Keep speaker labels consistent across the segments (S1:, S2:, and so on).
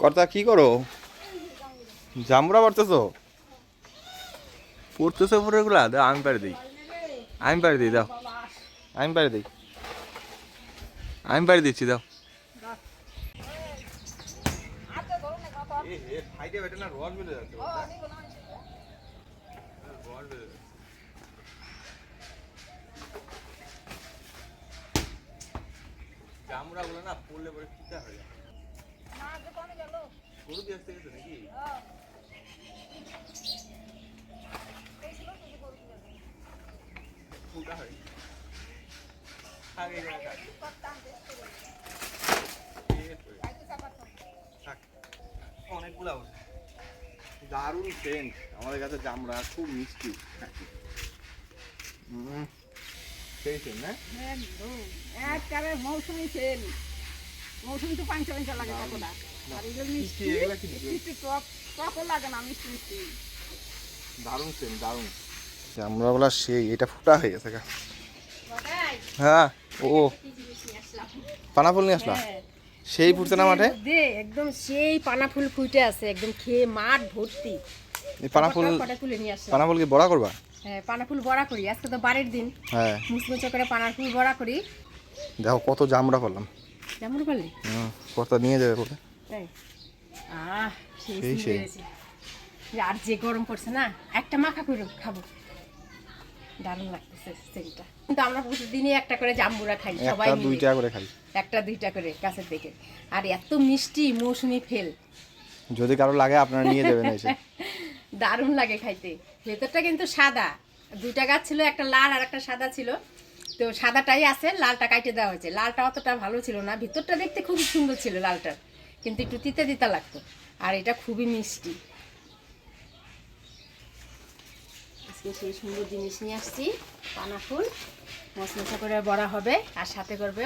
S1: কর্তা কি করো? জামুরা পড়তেছো পড়তেছো পুরো এগুলা? দাও আমি পারে দিই। আমি পারে দিই দাও। আমি পারে দিই। আমি পারে দিচ্ছি দাও। জামুরা গুলো না পড়লে পরে পিতা হয়ে যায় গরু দিয়ে আসতে গেছে নাকি ফুটা হয় আগে গেলে থাক। এই তো। থাক। অনেকগুলা দারুণ সেন্ট আমাদের কাছে জামরা খুব মিষ্টি। হুম সেই সেন্ট না
S2: একদম একবারে মৌসুমি মৌসুমি তো পাঞ্চা লাগে কতটা
S1: দারুণ জামরাগুলা সেই এটা ফুটা হয়ে গেছে হ্যাঁ ও। পানাফল নিয়ে আসলাম
S2: হ্যাঁ।
S1: সেই ফুটছে না মাঠে?
S2: একদম সেই পানা ফুল ফুটে আছে একদম খেয়ে মাঠ ভর্তি।
S1: কি বড়া করবা?
S2: হ্যাঁ পানা ফুল বড়া করি। আজকে তো বাড়ির দিন।
S1: হ্যাঁ।
S2: মুসমুচে করে পানার ফুল বড়া করি।
S1: দেখো কত জামরা করলাম। হুম নিয়ে যাবে বলে।
S2: তাই আহ সেই
S1: সেই,
S2: আর যে গরম পড়ছে না একটা মাখা করে খাব। দারুণ লাগতেছে কিন্তু আমরা প্রতিদিনই একটা করে জাম্বুরা খাই সবাই
S1: দুইটা করে খাই।
S2: একটা দুইটা করে গাছের থেকে আর এত মিষ্টি মৌসুমি ফেল।
S1: যদি কারও লাগে আপনারা নিয়ে যাবেন এসে।
S2: দারুণ লাগে খাইতে। ভেতরটা কিন্তু সাদা। দুইটা গাছ ছিল একটা লাল আর একটা সাদা ছিল। তো সাদাটাই আছে লালটা কাটে দেওয়া হয়েছে। লালটা অতটা ভালো ছিল না। ভিতরটা দেখতে খুবই সুন্দর ছিল লালটার। কিন্তু একটু তিতা তিতা লাগতো। আর এটা খুবই মিষ্টি। আজকে সেই সুন্দর জিনিস নিয়ে আসছি, পানা ফুল। মশমশা করে বড়া হবে, আর সাথে করবে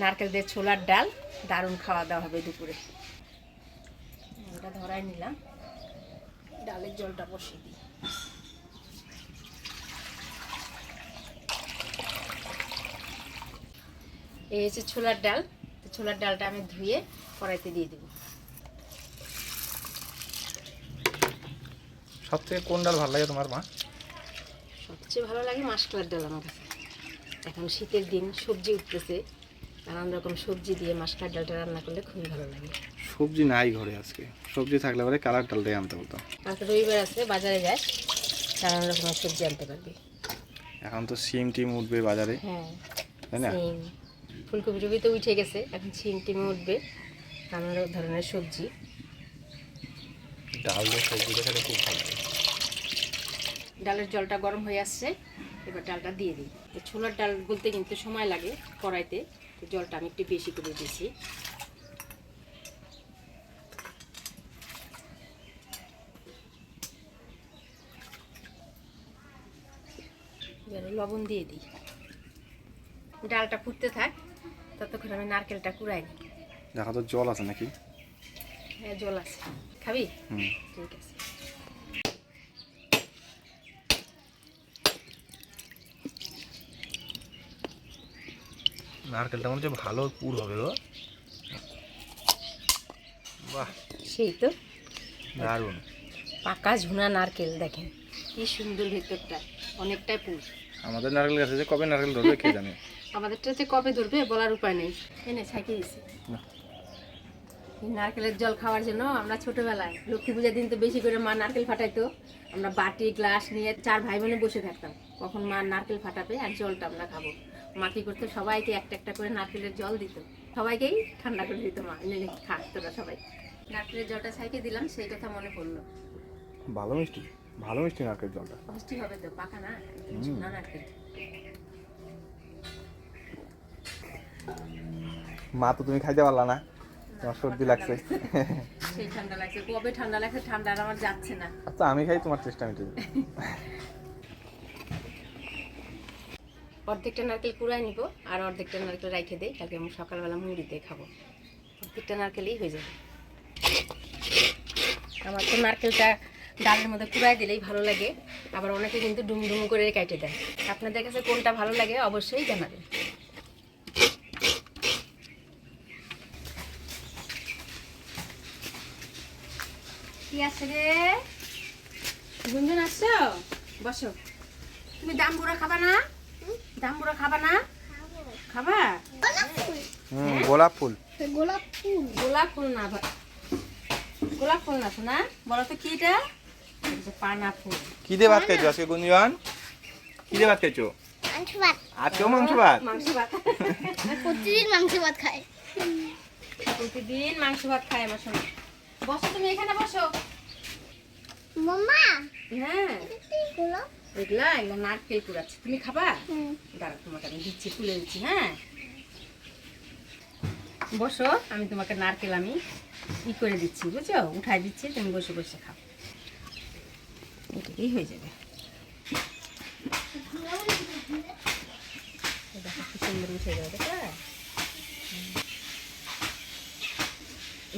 S2: নারকেল দিয়ে ছোলার ডাল। দারুণ খাওয়া দাওয়া হবে দুপুরে। ওটা ধরাই নিলাম। ডালের জলটা বসিয়ে দিই। এই হচ্ছে ছোলার ডাল। তো ছোলার ডালটা আমি ধুয়ে কড়াইতে দিয়ে দেবো।
S1: সব থেকে কোন ডাল ভালো লাগে তোমার মা?
S2: সবচেয়ে ভালো লাগে মাসকলার ডাল আমার কাছে। এখন শীতের দিন সবজি উঠতেছে নানান রকম সবজি দিয়ে মাসকলার ডালটা রান্না করলে খুবই ভালো লাগে।
S1: সবজি নাই ঘরে আজকে। সবজি থাকলে পরে কালার ডালটাই আনতে বলতাম।
S2: কালকে রবিবার আছে বাজারে যায় নানান রকমের সবজি আনতে পারবি।
S1: এখন তো সিম টিম উঠবে বাজারে।
S2: হ্যাঁ
S1: তাই না?
S2: ফুলকপি টুপি তো উঠে গেছে এখন সিম টিম উঠবে। নানান ধরনের সবজি।
S1: ডাল দিয়ে সবজি খুব ভালো লাগে।
S2: ডালের জলটা গরম হয়ে আসছে এবার ডালটা দিয়ে দিই। তো ছোলার ডাল বলতে কিন্তু সময় লাগে কড়াইতে জলটা আমি একটু বেশি করে দিয়েছি। লবণ দিয়ে দিই। ডালটা ফুটতে থাক ততক্ষণ আমি নারকেলটা কুড়াই নিই
S1: দেখা তো জল আছে নাকি?
S2: হ্যাঁ জল আছে। খাবি?
S1: হুম।
S2: ঠিক আছে।
S1: নারকেলটা মনে হচ্ছে ভালো পুর হবে গো। বাহ।
S2: সেই তো।
S1: দারুণ।
S2: পাকা ঝুনা নারকেল দেখেন। কি সুন্দর ভেতরটা। অনেকটাই পুর।
S1: আমাদের নারকেল গাছে যে কবে নারকেল ধরবে কে জানে?
S2: আমাদেরটা যে কবে ধরবে বলার উপায় নেই। এনে ছাইকে দিছি। নারকেলের জল খাওয়ার জন্য আমরা ছোটবেলায় লক্ষ্মী পূজার দিন তো বেশি করে মা নারকেল ফাটাইতো। আমরা বাটি গ্লাস নিয়ে চার ভাই বোনে বসে থাকতাম। কখন মা নারকেল ফাটাবে আর জলটা আমরা খাব। মা কি করতো? সবাইকে একটা একটা করে নারকেলের জল দিত। সবাইকেই ঠান্ডা করে দিত মা। এনে নে, খা তোরা সবাই। নারকেলের জলটা সাইকে দিলাম সেই কথা মনে পড়ল।
S1: ভালো মিষ্টি ভালো মিষ্টি নারকেল জলটা।
S2: মিষ্টি হবে তো পাকা না? ঝুনা নারকেল।
S1: মা তো তুমি খাইতে পারলা না। তোমার সর্দি লাগছে।
S2: সেই ঠান্ডা লাগছে। কবে ঠান্ডা লাগছে? ঠান্ডা আর আমার যাচ্ছে না।
S1: আচ্ছা আমি খাই তোমার চেষ্টা মিটে
S2: অর্ধেকটা নারকেল কুড়াই নিব আর অর্ধেকটা নারকেল রাইখে দেই। কালকে আমি সকালবেলা মুড়ি দিয়ে খাব। অর্ধেকটা নারকেলই হয়ে যাবে। আমার তো নারকেলটা ডালের মধ্যে কুড়াই দিলেই ভালো লাগে। আবার অনেকে কিন্তু ডুম ডুম করে কেটে দেয়। আপনাদের কাছে কোনটা ভালো লাগে অবশ্যই জানাবেন। কি আছে রে? গুঞ্জন আসছো? বসো। তুমি দামবুড়া খাবা না? দামবুড়া খাবা না? খাবা?
S1: গোলাপ ফুল।
S3: গোলাপ ফুল।
S2: গোলাপ ফুল। না গোলাপ ফুল না শোনা বলো তো কি এটা? এটা পানা ফুল
S1: কি দিয়ে ভাত খাইছো আজকে গুঞ্জন? কি দিয়ে ভাত খাইছো
S3: মাংস
S1: আজকেও মাংস ভাত?
S2: মাংস ভাত।
S3: প্রতিদিন মাংস ভাত খাই
S2: প্রতিদিন মাংস ভাত খায় আমার শোনা বসো তুমি এখানে বসো।
S3: মাম্মা
S2: হ্যাঁ। এগুলা? এগুলা নারকেল কুড়াচ্ছে তুমি খাবা? দাঁড়া তোমাকে আমি দিচ্ছি তুলে দিচ্ছি হ্যাঁ। বসো আমি তোমাকে নারকেল আমি ই করে দিচ্ছি বুঝছ? উঠাই দিচ্ছি তুমি বসে বসে খাও। এটাই হয়ে যাবে। দেখো কি সুন্দর উঠে যাবে দেখো।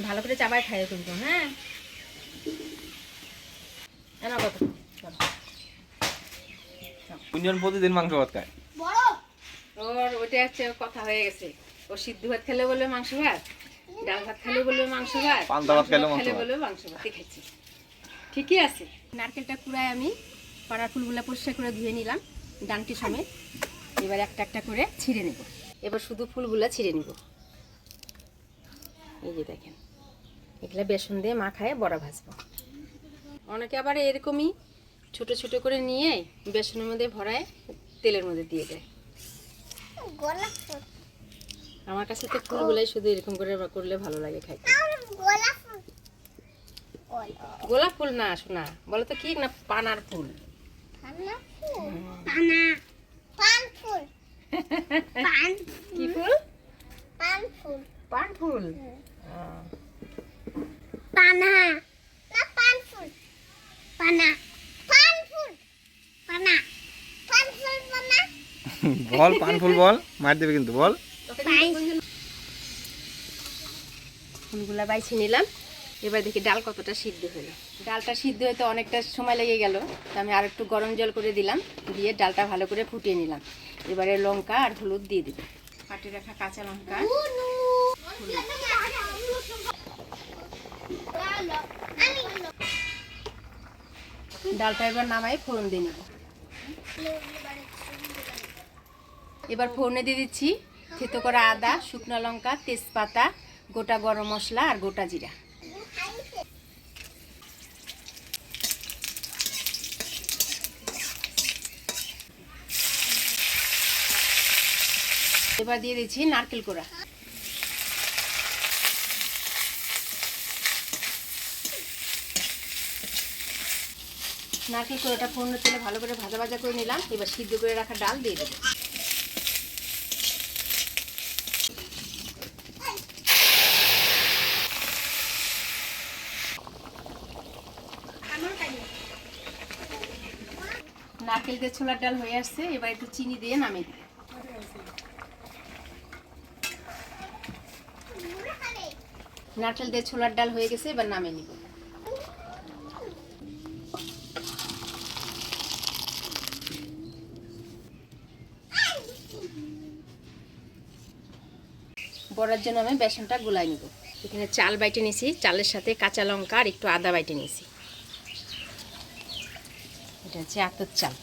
S2: ভালো করে চাবাই খাইও কিন্তু হ্যাঁ? এনা কত? চলো।
S1: প্রতিদিন মাংস ভাত খায়।
S2: ওর ওইটা হচ্ছে কথা হয়ে গেছে। ও সিদ্ধ ভাত খেলে বলবে মাংস ভাত ডাল ভাত খেলে বলবে মাংস ভাত
S1: পান্তা ভাত মাংস
S2: খেলে
S1: ভাত।
S2: বলবে মাংস ভাত। খাচ্ছি ঠিকই আছে। নারকেলটা কুড়ায় আমি পাড়ার ফুলগুলো পরিষ্কার করে ধুয়ে নিলাম ডানটি সমেত। এবার একটা একটা করে ছিঁড়ে নেব। এবার শুধু ফুলগুলো ছিঁড়ে নিব। এই যে দেখেন। এগুলা বেসন দিয়ে মাখায় বড়া ভাজবো। অনেকে আবার এরকমই ছোট ছোট করে নিয়ে বেসনের মধ্যে ভরায় তেলের মধ্যে দিয়ে দেয়। আমার কাছে তো ফুলগুলাই শুধু এরকম করে করলে ভালো লাগে খাইতে।
S3: গোলাপ ফুল
S2: না শোনা বলো তো কি না পানার ফুল?
S3: পানা। পান ফুল।
S2: কি ফুল।
S3: পান ফুল।
S2: পান ফুল?
S3: পানা। না পান পানা। পান পানা। পান পানা।
S1: বল পান ফুল বল মার দেবে কিন্তু বল।
S2: ফুলগুলা বাইছে নিলাম। এবার দেখি ডাল কতটা সিদ্ধ হলো। ডালটা সিদ্ধ হতে অনেকটা সময় লেগে গেল তো আমি আর একটু গরম জল করে দিলাম দিয়ে ডালটা ভালো করে ফুটিয়ে নিলাম। এবারে লঙ্কা আর হলুদ দিয়ে দিব। কাটে রাখা কাঁচা লঙ্কা। ডালটা এবার নামাই, ফোড়ন দিয়ে নেব। এবার ফোড়নে দিয়ে দিচ্ছি থেতো করা আদা, শুকনো লঙ্কা, তেজপাতা, গোটা গরম মশলা আর গোটা জিরা। এবার দিয়ে দিচ্ছি নারকেল কোড়া। নারকেল কোড়াটা ফোড়নের তেলে ভালো করে ভাজা ভাজা করে নিলাম। এবার সিদ্ধ করে রাখা ডাল দিয়ে দেবো। নারকেল দিয়ে ছোলার ডাল হয়ে আসছে, এবার একটু চিনি দিয়ে নামিয়ে দিই নারকেল দিয়ে ছোলার ডাল হয়ে গেছে, এবার নামিয়ে নিব। বড়ার জন্য আমি বেসনটা গুলাই নিব। এখানে চাল বাইটে নিয়েছি চালের সাথে কাঁচা লঙ্কা আর একটু আদা বাইটে নিয়েছি এটা হচ্ছে আতর চাল।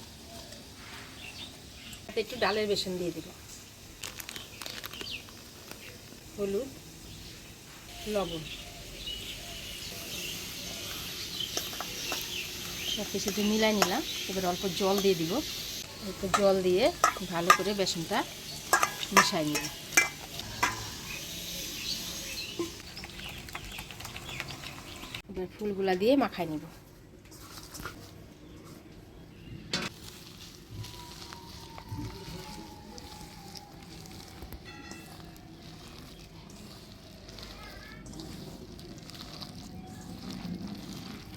S2: একটু ডালের বেসন দিয়ে দিব হলুদ, লবণ। সব কিছু মিলাই নিলাম, এবার অল্প জল দিয়ে দিব। অল্প জল দিয়ে ভালো করে বেসনটা মিশাই নিব এবার ফুলগুলা দিয়ে মাখায় নিব।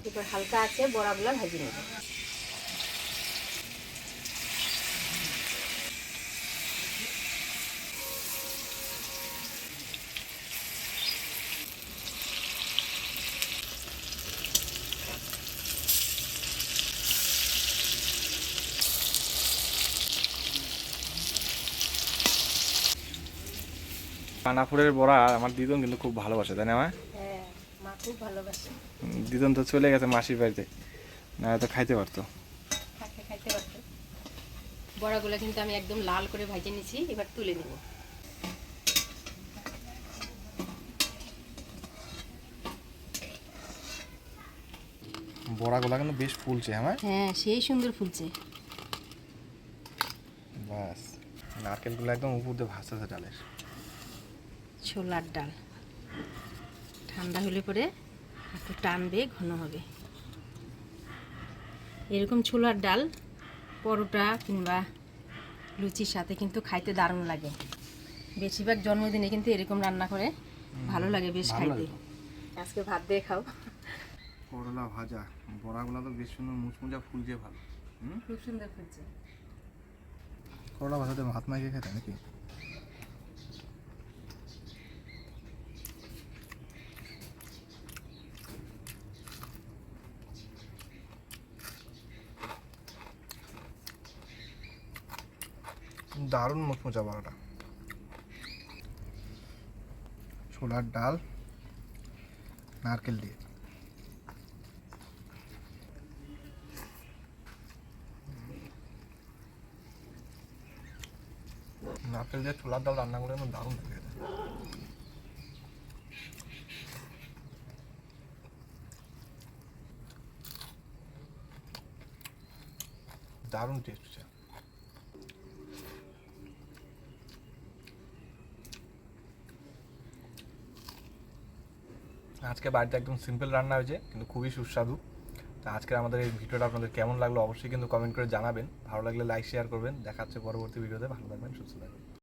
S2: এবার হালকা আছে বড়াগুলা ভাজি নেব।
S1: ফুলের বড়া আমার দিদন কিন্তু খুব ভালোবাসে তাই না মা?
S2: হ্যাঁ
S1: দিদন তো চলে গেছে মাসির বাড়িতে না তো খাইতে পারতো।
S2: বড়াগুলো কিন্তু আমি একদম লাল করে ভাজে নিয়েছি এবার তুলে নেব।
S1: বড়াগুলা কিন্তু বেশ ফুলছে হ্যাঁ
S2: হ্যাঁ সেই সুন্দর ফুলছে।
S1: বাস নারকেলগুলো একদম উপর দিয়ে ভাসতেছে ডালের।
S2: ছোলার ডাল। ঠান্ডা হলে পরে একটু টানবে ঘন হবে। এরকম ছোলার ডাল পরোটা কিংবা লুচির সাথে কিন্তু খাইতে দারুণ লাগে। বেশিরভাগ জন্মদিনে কিন্তু এরকম রান্না করে ভালো লাগে বেশ খাইতে। আজকে ভাত দিয়ে খাও।
S1: করলা ভাজা বড়াগুলা তো বেশ সুন্দর মুচমুচা ফুলছে ভালো। হুম?
S2: খুব সুন্দর ফুলছে।
S1: করলা ভাজাতে ভাত মাখিয়ে খেতে নাকি? দারুণ মুচমুচা বড়াটা ছোলার ডাল, নারকেল দিয়ে। নারকেল দিয়ে ছোলার ডাল রান্না করে দারুণ লাগে। দারুণ টেস্ট আজকে বাড়িতে একদম সিম্পল রান্না হয়েছে, কিন্তু খুবই সুস্বাদু। তো আজকের আমাদের এই ভিডিওটা আপনাদের কেমন লাগল অবশ্যই কিন্তু কমেন্ট করে জানাবেন। ভালো লাগলে লাইক শেয়ার করবেন। দেখা হচ্ছে পরবর্তী ভিডিওতে। ভালো থাকবেন, সুস্থ থাকবেন।